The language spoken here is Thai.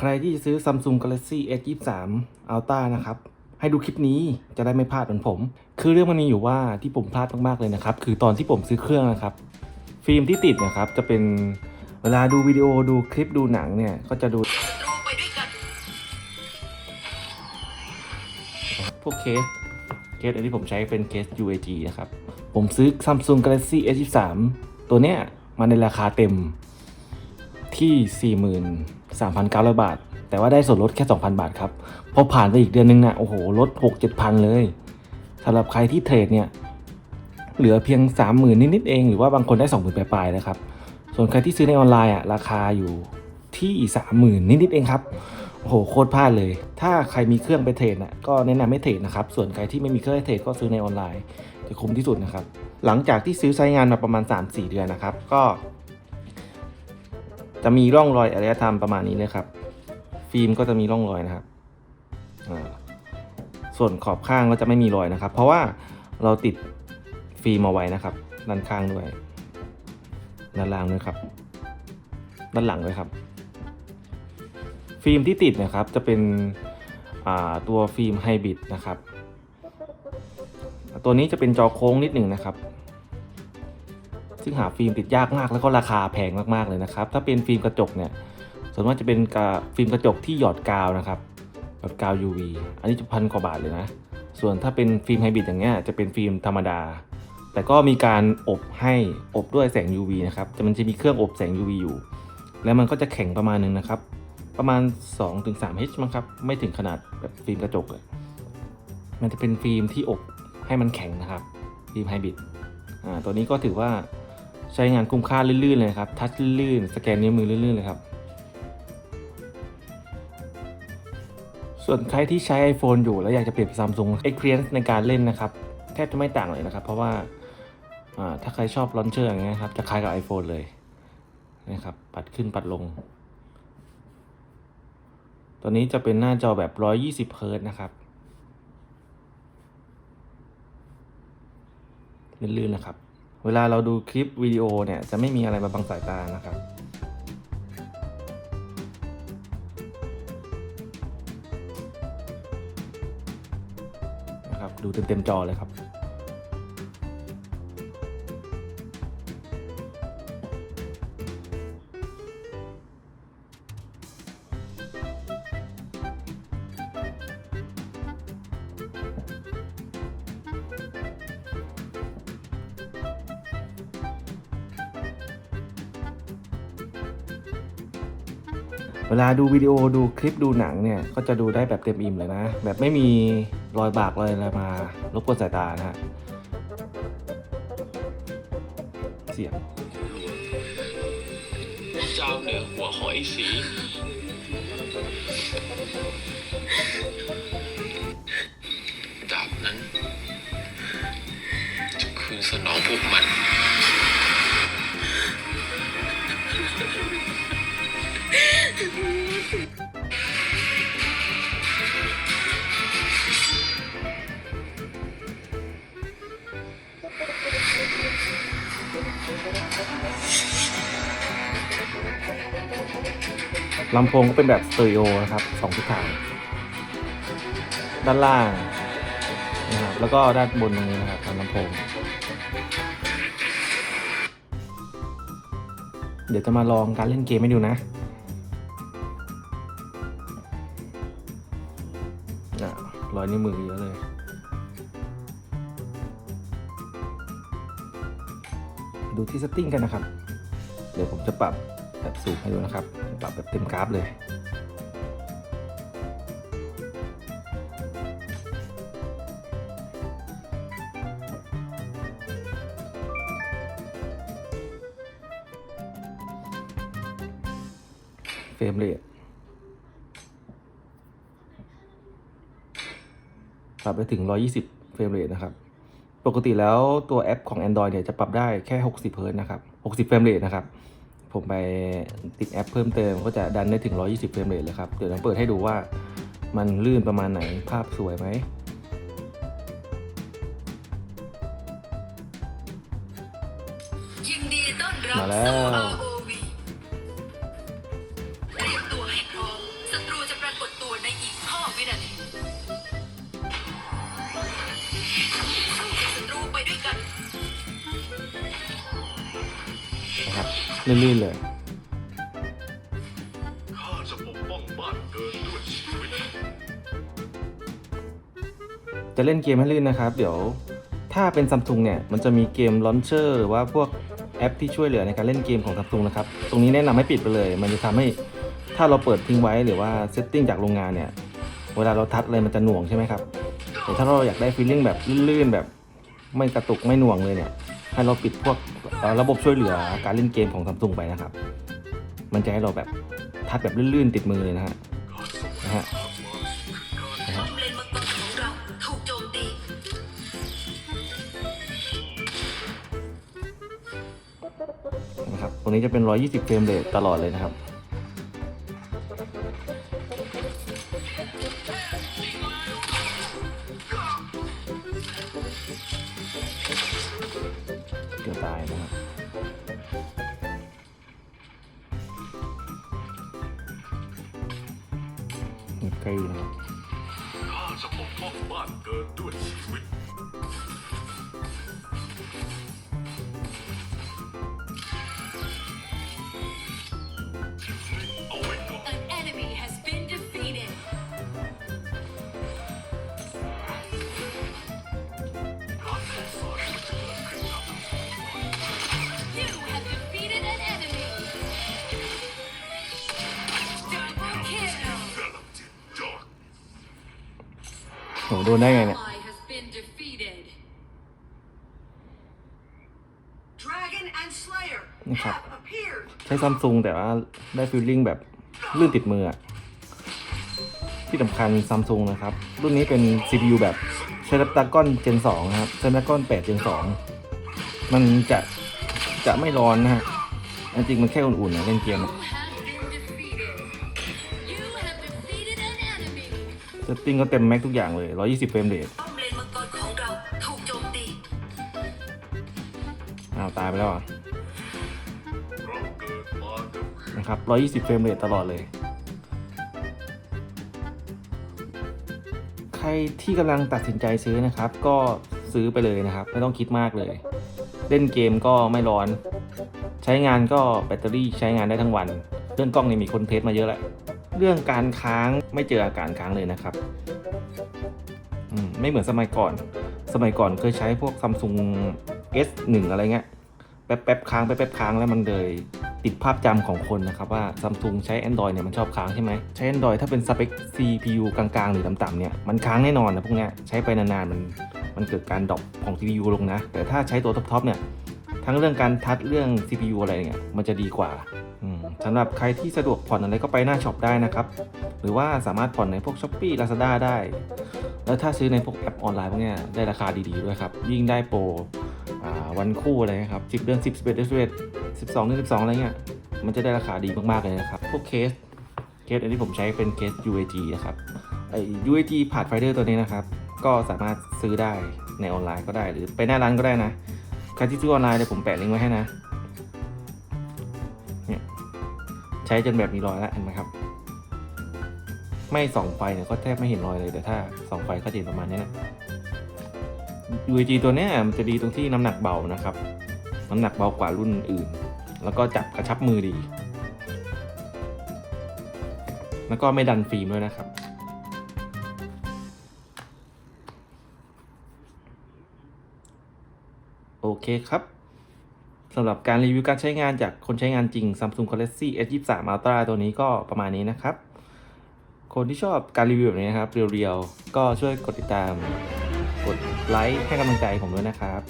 ใครที่จะซื้อ Samsung Galaxy S23 Ultra นะครับ ให้ดูคลิปนี้จะได้ไม่พลาดเหมือนผม คือเรื่องมันมีอยู่ว่าที่ผมพลาดมากๆเลยนะครับ คือตอนที่ผมซื้อเครื่องนะครับ ฟิล์มที่ติดนะครับ จะเป็นเวลาดูวิดีโอดูคลิปดูหนังเนี่ย ก็จะดูดพวกเคส เคสอันที่ผมใช้เป็นเคส UAG นะครับ ผมซื้อ Samsung Galaxy S23 ตัวเนี้ยมาในราคาเต็มที่ 3,900 บาท แต่ว่าได้ส่วนลดแค่ 2,000 บาทครับ พอผ่านไปอีกเดือนนึงนะ่ะโอ้โหลด 6-7,000 เลยสำหรับใครที่เทรดเนี่ยเหลือเพียง 30,000 นิดๆเอง หรือว่าบางคนได้ 20,000 ปลายๆนะครับ ส่วนใครที่ซื้อในออนไลน์อะราคาอยู่ที่ 30,000 นิดๆเองครับโอ้โหโคตรพลาดเลย ถ้าใครมีเครื่องไปเทรดน่ะก็แนะนำไม่เทรดนะครับ ส่วนใครที่ไม่มีเครื่องให้เทรดก็ซื้อในออนไลน์จะคุ้มที่สุดนะครับ หลังจากที่ซื้อใช้งานมาประมาณ 3-4 เดือนนะครับ ก็ จะมีร่องรอยอารยธรรมประมาณนี้เลยครับ ฟิล์มก็จะมีร่องรอยนะครับส่วนขอบข้างก็จะไม่มีรอยนะครับ เพราะว่าเราติดฟิล์มเอาไว้นะครับ ด้านข้างด้วย ด้านล่างด้วยครับ ด้านหลังด้วยครับ ฟิล์มที่ติดนะครับจะเป็นตัวฟิล์มไฮบริดนะครับ ตัวนี้จะเป็นจอโค้งนิดหนึ่งนะครับ ซึ่งหาฟิล์มติดยากมากแล้วก็ราคาแพงมากๆเลยนะครับ ถ้าเป็นฟิล์มกระจกเนี่ยส่วนมากจะเป็นฟิล์มกระจกที่หยอดกาวนะครับหยอดกาว UV อันนี้จะพันกว่าบาทเลยนะ ส่วนถ้าเป็นฟิล์มไฮบริดอย่างเงี้ยจะเป็นฟิล์มธรรมดา แต่ก็มีการอบให้อบด้วยแสง UV นะครับจะมันจะมีเครื่องอบแสง UV อยู่ แล้วมันก็จะแข็งประมาณนึงนะครับประมาณ 2-3 H มั้งครับ ไม่ถึงขนาดแบบฟิล์มกระจกอะมันจะเป็นฟิล์มที่อบให้มันแข็งนะครับ ฟิล์มไฮบริด อ่า ตัวนี้ก็ถือว่า ใช้งานคุ้มค่าลื่นๆเลยครับ ทัชลื่นสแกนนิ้วมือลื่นๆเลยครับ ส่วนใครที่ใช้ iPhone อยู่แล้วอยากจะเปลี่ยนเป็น Samsung Experience ในการเล่นนะครับ แทบจะไม่ต่างเลยนะครับ เพราะว่าถ้าใครชอบลอนเชอร์อย่างเงี้ยครับ จะคล้ายกับ iPhone เลยนะครับ ปัดขึ้นปัดลง ตัวนี้จะเป็นหน้าจอแบบ 120เฮิร์ตนะครับลื่นๆนะครับ เวลาเราดูคลิปวิดีโอเนี่ยจะไม่มีอะไรมาบังสายตานะครับ นะครับ ดูเต็มๆจอเลยครับ เวลาดูวิดีโอดูคลิปดูหนังเนี่ย ก็จะดูได้แบบเต็มอิ่มเลยนะ แบบไม่มีรอยบากรอยอะไรมารบกวนสายตานะฮะเสียงเจ้าเหนือหัวหอยสีดาบนั้นจะคืนสนองพวกมัน ลำโพงก็เป็นแบบสเตอริโอนะครับสองทิศทางด้านล่างนะครับแล้วก็ด้านบนตรงนี้นะครับลำโพง เดี๋ยวจะมาลองการเล่นเกมให้ดูนะอะรอยนิ้วมือเยอะเลยดูที่ setting กันนะครับ เดี๋ยวผมจะปรับ แบบสูงให้ดูนะครับ ปรับแบบเต็มกราฟเลย เฟรมเรทปรับไปถึง 120 เฟรมเรทนะครับ ปกติแล้วตัวแอปของ Android เนี่ยจะปรับได้แค่ 60 เฮิร์ตซ์นะครับ 60 เฟรมเรทนะครับ ผมไปติดแอปเพิ่มเติมก็จะดันได้ถึง 120 เฟรมเรทเลยครับ เดี๋ยวเราเปิดให้ดูว่ามันลื่นประมาณไหน ภาพสวยไหมยินดีต้อนรับมาแล้ว ลื่นๆเลย ข้าจะปกป้องบ้านเกิดด้วยชีวิต จะเล่นเกมให้ลื่นนะครับ เดี๋ยวถ้าเป็นซัมซุงเนี่ย มันจะมีเกมลอนเชอร์หรือว่าพวกแอปที่ช่วยเหลือในการเล่นเกมของซัมซุงนะครับ ตรงนี้แนะนำให้ปิดไปเลย มันจะทำให้ถ้าเราเปิดทิ้งไว้หรือว่าเซตติ้งจากโรงงานเนี่ย เวลาเราทัชอะไรมันจะหน่วงใช่ไหมครับ แต่ถ้าเราอยากได้ฟีลลิ่งแบบลื่นๆแบบไม่กระตุกไม่หน่วงเลยเนี่ย ให้เราปิดพวก ระบบช่วยเหลือการเล่นเกมของซัมซุงไปนะครับ มันจะให้เราแบบทัดแบบลื่นๆติดมือเลยนะฮะนะฮะนะฮะป้อมเลนมังกรของเราถูกโจมตีนะครับ ตรงนี้จะเป็น 120 เฟรมเรทตลอดเลยนะครับ ครับเงียบใกล้นะครับข้าจะปกป้องบ้านเกิดด้วยชีวิต โหโดนได้ไงเนี่ย Ally has been defeated. Dragon and Slayer นะครับ have appeared ใช้ซัมซุงแต่ว่าได้ฟีลลิ่งแบบลื่นติดมืออะที่สำคัญซัมซุงนะครับ รุ่นนี้เป็น CPU แบบ Snapdragon Gen 2นะครับ Snapdragon 8 Gen 2มันจะจะไม่ร้อนนะฮะอันจริงมันแค่อุ่นๆนะเล่นเกม เซตติ้งก็เต็มแม็กทุกอย่างเลย 120 เฟรมเรทป้อมเลนมังกรของเราถูกโจมตีอ้าวตายไปแล้วเหรอะเราเกิดมากับนะครับ 120 เฟรมเรทตลอดเลย ใครที่กำลังตัดสินใจซื้อนะครับ ก็ซื้อไปเลยนะครับ ไม่ต้องคิดมากเลย เล่นเกมก็ไม่ร้อน ใช้งานก็แบตเตอรี่ใช้งานได้ทั้งวัน เรื่องกล้องนี่มีคนเทสมาเยอะแล้ว เรื่องการค้างไม่เจออาการค้างเลยนะครับไม่เหมือนสมัยก่อน สมัยก่อนเคยใช้พวกซัมซุง S1 อะไรเงี้ย แป๊บแป๊บค้างแป๊บแป๊บค้างแล้วมันเลยติดภาพจำของคนนะครับว่าซัมซุงใช้ Android เนี่ยมันชอบค้างใช่ไหมใช้ Android ถ้าเป็นสเปค CPU กลางๆ หรือต่ำๆเนี่ยมันค้างแน่นอนนะพวกเนี้ยใช้ไปนานๆมันมันเกิดการดรอปของ CPU ลงนะ แต่ถ้าใช้ตัวท็อปๆเนี่ย ทั้งเรื่องการทัดเรื่อง CPU อะไรเนี่ยมันจะดีกว่าสำหรับใครที่สะดวกผ่อนอะไรก็ไปหน้าช็อปได้นะครับ หรือว่าสามารถผ่อนในพวก s h อ p e e Lazada ได้ แล้วถ้าซื้อในพวกแอปออนไลน์พวกเนี้ยได้ราคาดีๆด้วยครับ ยิ่งได้โปรวันคู่อะไรนะครับ 10 เดือน 10 11เดือน11 12เดือน12 อะไรเงี้ย มันจะได้ราคาดีมากๆเลยนะครับ พวกเคส เคสอันที่ผมใช้เป็นเคส UAG นะครับ ไอ้ UAG ผ่านไฟเดอร์ตัวนี้นะครับ ก็สามารถซื้อได้ในออนไลน์ก็ได้ หรือไปหน้าร้านก็ได้นะ ใครที่ซื้อออนไลน์เดี๋ยวผมแปะลิงก์ไว้ให้นะ เนี่ยใช้จนแบบมีรอยแล้วเห็นไหมครับ ไม่ส่องไฟเนี่ยก็แทบไม่เห็นรอยเลยแต่ถ้าส่องไฟก็จะเห็นประมาณนี้นะ UAG ตัวนี้มันจะดีตรงที่น้ำหนักเบานะครับ น้ำหนักเบากว่ารุ่นอื่น แล้วก็จับกระชับมือดี แล้วก็ไม่ดันฟิล์มด้วยนะครับ เคครับสำหรับการรีวิวการใช้งานจากคนใช้งานจริง Samsung Galaxy S23 Ultra ตัวนี้ก็ประมาณนี้นะครับ คนที่ชอบการรีวิวแบบนี้นะครับ เรียวๆ ก็ช่วยกดติดตาม กดไลค์ให้กำลังใจผมด้วยนะครับ